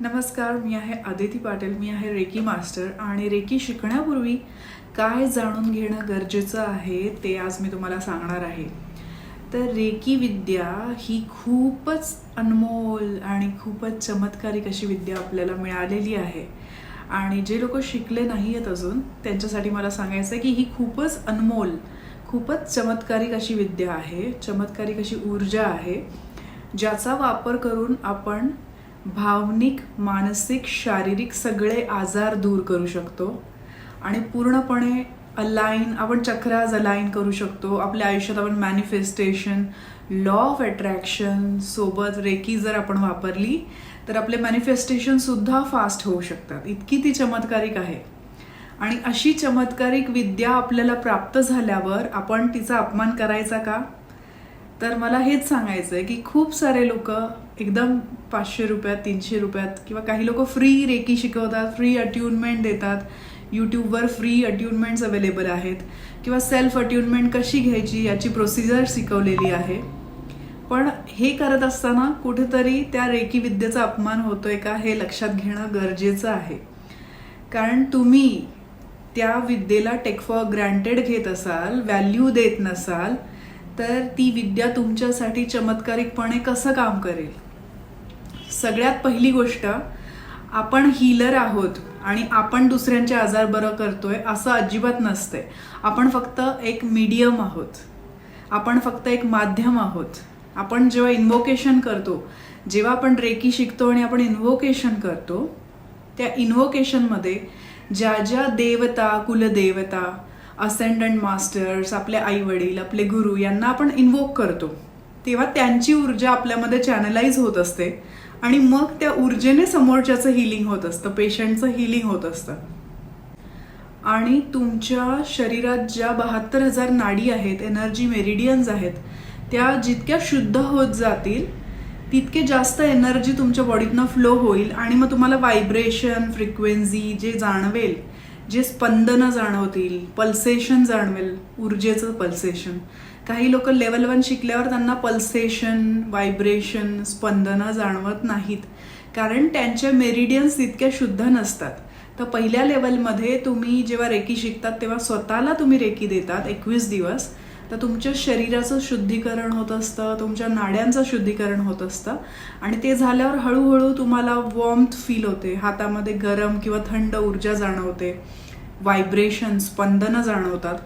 नमस्कार मी आहे आदिती पाटील मी आहे रेकी मास्टर आणि रेकी शिकण्यापूर्वी काय जाणून घेणं गरजेचं आहे ते आज मी तुम्हाला सांगणार आहे. तर रेकी विद्या ही खूपच अनमोल आणि खूपच चमत्कारिक अशी विद्या आपल्याला मिळालेली आहे. आणि जे लोक शिकले नाही आहेत अजून त्यांच्यासाठी मला सांगायचं आहे की ही खूपच अनमोल खूपच चमत्कारिक अशी विद्या आहे चमत्कारिक अशी ऊर्जा आहे ज्याचा वापर करून आपण भावनिक मानसिक शारीरिक सगळे आजार दूर करू शकतो आणि पूर्णपणे अलाईन आपण चक्राज अलाईन करू शकतो. आपल्या आयुष्यात आपण मॅनिफेस्टेशन लॉ ऑफ अट्रॅक्शन सोबत रेकी जर आपण वापरली तर आपले मॅनिफेस्टेशन सुद्धा फास्ट होऊ शकतात. इतकी ती चमत्कारिक आहे. आणि अशी चमत्कारिक विद्या आपल्याला प्राप्त झाल्यावर आपण तिचा अपमान करायचा का? तर मला हेच सांगायचं आहे की खूप सारे लोक एकदम पाचशे रुपयात तीनशे रुपयात किंवा काही लोक फ्री रेकी शिकवतात फ्री अट्युनमेंट देतात. यूट्यूबवर फ्री अट्युनमेंट्स अवेलेबल आहेत. किंवा सेल्फ अट्युनमेंट कशी घ्यायची याची प्रोसिजर शिकवलेली आहे. पण हे करत असताना कुठेतरी त्या रेकी विद्येचा अपमान होतोय का हे लक्षात घेणं गरजेचं आहे. कारण तुम्ही त्या विद्येला टेक फॉर ग्रँटेड घेत असाल व्हॅल्यू देत नसाल तर ती विद्या तुमच्यासाठी चमत्कारिकपणे कसं काम करेल? सगळ्यात पहिली गोष्ट आपण हिलर आहोत आणि आपण दुसऱ्यांचे आजार बरं करतोय असं अजिबात नसते आपण फक्त एक मीडियम आहोत. आपण फक्त एक माध्यम आहोत. आपण जेव्हा इन्व्होकेशन करतो जेव्हा आपण रेकी शिकतो आणि आपण इन्व्होकेशन करतो त्या इन्व्होकेशनमध्ये ज्या ज्या देवता कुलदेवता असेंडंट मास्टर्स आपले आई वडील आपले गुरु यांना आपण इन्वोक करतो. तेव्हा त्यांची ऊर्जा आपल्यामध्ये चॅनलाइज होत असते आणि मग त्या ऊर्जेने समोरच्याचं हिलिंग होत असतं पेशंटचं हिलिंग होत असतं. आणि तुमच्या शरीरात ज्या बहात्तर हजार नाडी आहेत एनर्जी मेरिडियन्स आहेत त्या जितक्या शुद्ध होत जातील तितके जास्त एनर्जी तुमच्या बॉडीतनं फ्लो होईल आणि मग तुम्हाला व्हायब्रेशन फ्रिक्वेन्सी जे जाणवेल जे स्पंदनं जाणवतील पल्सेशन जाणवेल ऊर्जेचं पल्सेशन काही लोक लेवल वन शिकल्यावर त्यांना पल्सेशन व्हायब्रेशन स्पंदनं जाणवत नाहीत. कारण त्यांच्या मेरिडियन्स इतक्या शुद्ध नसतात. तर पहिल्या लेवलमध्ये तुम्ही जेव्हा रेकी शिकतात तेव्हा स्वतःला तुम्ही रेकी देतात एकवीस दिवस. तर तुमच्या शरीराचं शुद्धीकरण होत असतं तुमच्या नाड्यांचं शुद्धीकरण होत असतं. आणि ते झाल्यावर हळूहळू तुम्हाला वॉर्मथ फील होते. हातामध्ये गरम किंवा थंड ऊर्जा जाणवते. व्हायब्रेशन स्पंदनं जाणवतात.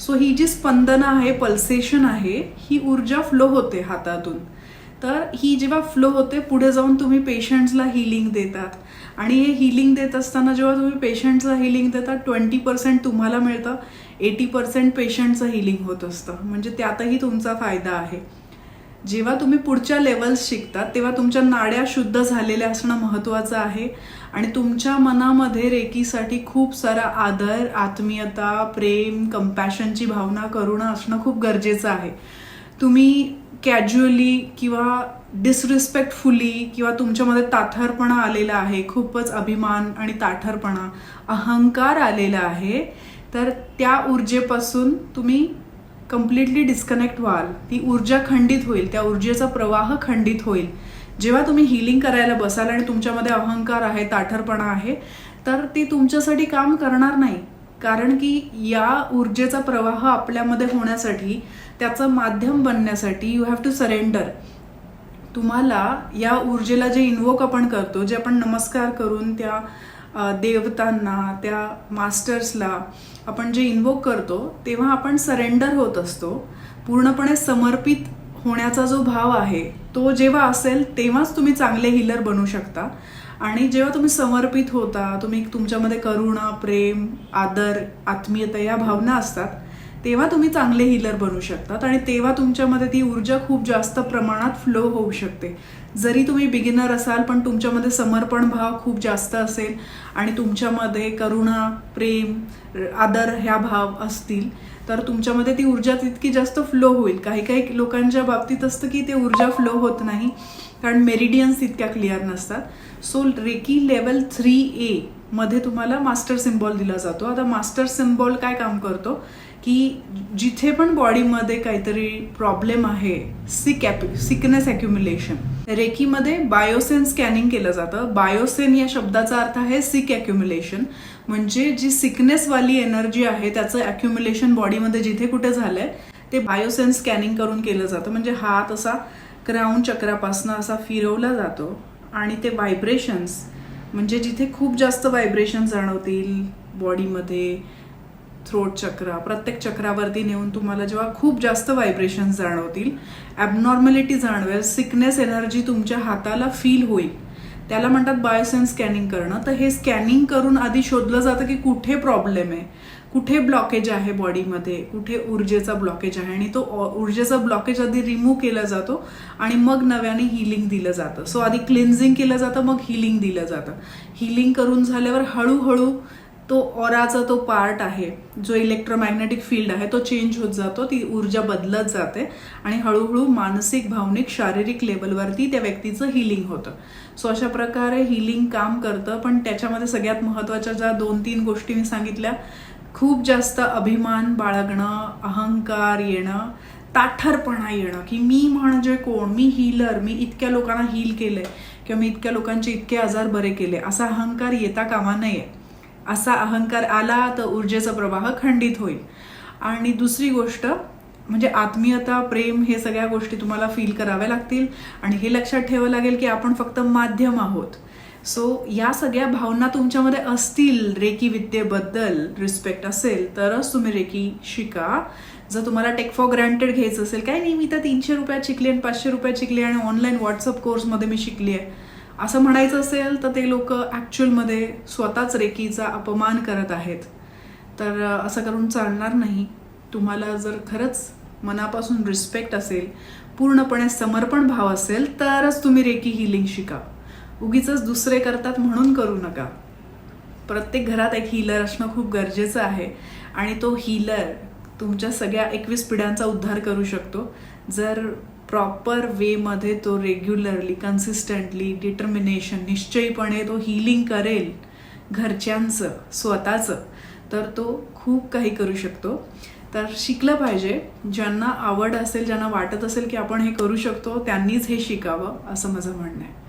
सो ही जी स्पंदनं आहे पल्सेशन आहे ही ऊर्जा फ्लो होते हातातून. तर ही जेव्हा फ्लो होते पुढे जाऊन तुम्ही पेशंट्सला हिलिंग देतात. आणि हे हिलिंग देत असताना जेव्हा तुम्ही पेशंटला हिलिंग देतात ट्वेंटी पर्सेंट तुम्हाला मिळतं. एटी पर्सेंट पेशंटचं हिलिंग होत असतं. म्हणजे त्यातही तुमचा फायदा आहे. जेव्हा तुम्ही पुढच्या लेवल्स शिकतात तेव्हा तुमच्या नाड्या शुद्ध झालेल्या असणं महत्त्वाचं आहे. आणि तुमच्या मनामध्ये रेकीसाठी खूप सारा आदर आत्मीयता प्रेम कंपॅशनची भावना करुणा असणं खूप गरजेचं आहे. तुम्ही कॅज्युअली किंवा डिसरिस्पेक्टफुली किंवा तुमच्यामध्ये ताठरपणा आलेला आहे खूपच अभिमान आणि ताठरपणा अहंकार आलेला आहे तर त्या ऊर्जेपासून तुम्ही कम्प्लिटली डिस्कनेक्ट व्हाल. ती ऊर्जा खंडित होईल त्या ऊर्जेचा प्रवाह खंडित होईल. जेव्हा तुम्ही हिलिंग करायला बसाल आणि तुमच्यामध्ये अहंकार आहे ताठरपणा आहे तर ती तुमच्यासाठी काम करणार नाही. कारण की या ऊर्जेचा प्रवाह आपल्यामध्ये होण्यासाठी त्याचं माध्यम बनण्यासाठी यू हॅव टू सरेंडर तुम्हाला या ऊर्जेला जे इन्वोक आपण करतो जे आपण नमस्कार करून त्या देवतांना त्या मास्टर्सला आपण जे इन्वोक करतो तेव्हा आपण सरेंडर होत असतो. पूर्णपणे समर्पित होण्याचा जो भाव आहे तो जेव्हा असेल तेव्हाच तुम्ही चांगले हिलर बनू शकता. आणि जेव्हा तुम्ही समर्पित होता तुम्ही तुमच्यामध्ये करुणा प्रेम आदर आत्मीयता या भावना असतात तेव्हा तुम्ही चांगले हिलर बनू शकतात आणि तेव्हा तुमच्यामध्ये ती ऊर्जा खूप जास्त प्रमाणात फ्लो होऊ शकते. जरी तुम्ही बिगिनर असाल पण तुमच्यामध्ये समर्पण भाव खूप जास्त असेल आणि तुमच्यामध्ये करुणा प्रेम आदर ह्या भाव असतील तर तुमच्यामध्ये ती ऊर्जा तितकी जास्त फ्लो होईल. काही काही लोकांच्या बाबतीत असतं की ते ऊर्जा फ्लो होत नाही कारण मेरिडियन्स तितक्या क्लिअर नसतात. So reiki level three A मध्ये तुम्हाला मास्टर सिम्बॉल दिला जातो. आता मास्टर सिम्बॉल काय काम करतो? की जिथे पण बॉडीमध्ये काहीतरी प्रॉब्लेम आहे सिक सिकनेस अॅक्युम्युलेशन रेकीमध्ये बायोसेन स्कॅनिंग केलं जातं. बायोसेन या शब्दाचा अर्थ आहे सिक अॅक्युम्युलेशन म्हणजे जी सिकनेसवाली एनर्जी आहे त्याचं अॅक्युम्युलेशन बॉडीमध्ये जिथे कुठे झालंय ते बायोसेन स्कॅनिंग करून केलं जातं. म्हणजे हात असा क्राऊन चक्रापासनं असा फिरवला जातो आणि ते व्हायब्रेशन्स म्हणजे जिथे खूप जास्त व्हायब्रेशन जाणवतील बॉडीमध्ये थ्रोट चक्र प्रत्येक चक्रावरती नेऊन तुम्हाला जेव्हा खूप जास्त व्हायब्रेशन जाणवतील ॲबनॉर्मॅलिटी जाणवेल सिकनेस एनर्जी तुमच्या हाताला फील होईल. त्याला म्हणतात बायोसेन स्कॅनिंग करणं. तर हे स्कॅनिंग करून आधी शोधलं जातं की कुठे प्रॉब्लेम आहे कुठे ब्लॉकेज आहे बॉडीमध्ये कुठे ऊर्जेचा ब्लॉकेज आहे. आणि तो ऊर्जेचा ब्लॉकेज आधी रिमूव्ह केला जातो आणि मग नव्याने हिलिंग दिलं जातं. सो आधी क्लिन्झिंग केलं जातं मग हिलिंग दिलं जातं. हिलिंग करून झाल्यावर हळूहळू तो ऑराचा तो पार्ट आहे जो इलेक्ट्रोमॅग्नेटिक फील्ड आहे तो चेंज होत जातो ती ऊर्जा बदलत जाते आणि हळूहळू मानसिक भावनिक शारीरिक लेवलवरती त्या व्यक्तीचं हिलिंग होतं. सो अशा प्रकारे हिलिंग काम करतं पण त्याच्यामध्ये सगळ्यात महत्त्वाच्या ज्या दोन तीन गोष्टी मी सांगितल्या खूप जास्त अभिमान बाळगणं अहंकार येणं ताठरपणा येणं की मी म्हणजे कोण? मी हिलर मी इतक्या लोकांना हील केलंय किंवा मी इतक्या लोकांचे इतके आजार बरे केले असा अहंकार येता कामा नये. असा अहंकार आला तर ऊर्जेचा प्रवाह खंडित होईल. आणि दुसरी गोष्ट म्हणजे आत्मीयता प्रेम हे सगळ्या गोष्टी तुम्हाला फील कराव्या लागतील. आणि हे लक्षात ठेवावं लागेल की आपण फक्त माध्यम आहोत. सो या सगळ्या भावना तुमच्यामध्ये असतील रेकी विद्येबद्दल रिस्पेक्ट असेल तरच तुम्ही रेकी शिका. जर तुम्हाला टेक फॉर ग्रँटेड घ्यायचं असेल काय नाही मी तर तीनशे रुपयात शिकली आणि पाचशे रुपयात शिकली आणि ऑनलाईन व्हॉट्सअप कोर्समध्ये मी शिकली आहे. असं म्हणायचं असेल तर ते लोक ॲक्च्युअलमध्ये स्वतःच रेकीचा अपमान करत आहेत. तर असं करून चालणार नाही. तुम्हाला जर खरंच मनापासून रिस्पेक्ट असेल पूर्णपणे समर्पण भाव असेल तरच तुम्ही रेकी हिलिंग शिका. उगीच दुसरे करतात म्हणून करू नका. प्रत्येक घरात एक हिलर असणं खूप गरजेचं आहे. आणि तो हिलर तुमच्या सगळ्या एकवीस पिढ्यांचा उद्धार करू शकतो. जर प्रॉपर वेमध्ये तो रेग्युलरली कन्सिस्टंटली डिटर्मिनेशन निश्चयपणे तो हिलिंग करेल घरच्यांचं स्वतःचं तर तो खूप काही करू शकतो. तर शिकलं पाहिजे ज्यांना आवड असेल ज्यांना वाटत असेल की आपण हे करू शकतो त्यांनीच हे शिकावं असं माझं म्हणणं आहे.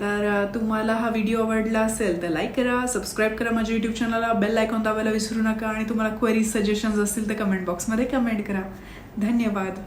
तर तुम्हाला हा व्हिडिओ आवडला असेल तर लाईक करा सबस्क्राईब करा माझ्या यूट्यूब चॅनलला बेल आयकॉन दाबायला विसरू नका आणि तुम्हाला क्वेरीज सजेशन्स असतील तर कमेंट बॉक्समध्ये कमेंट करा. धन्यवाद.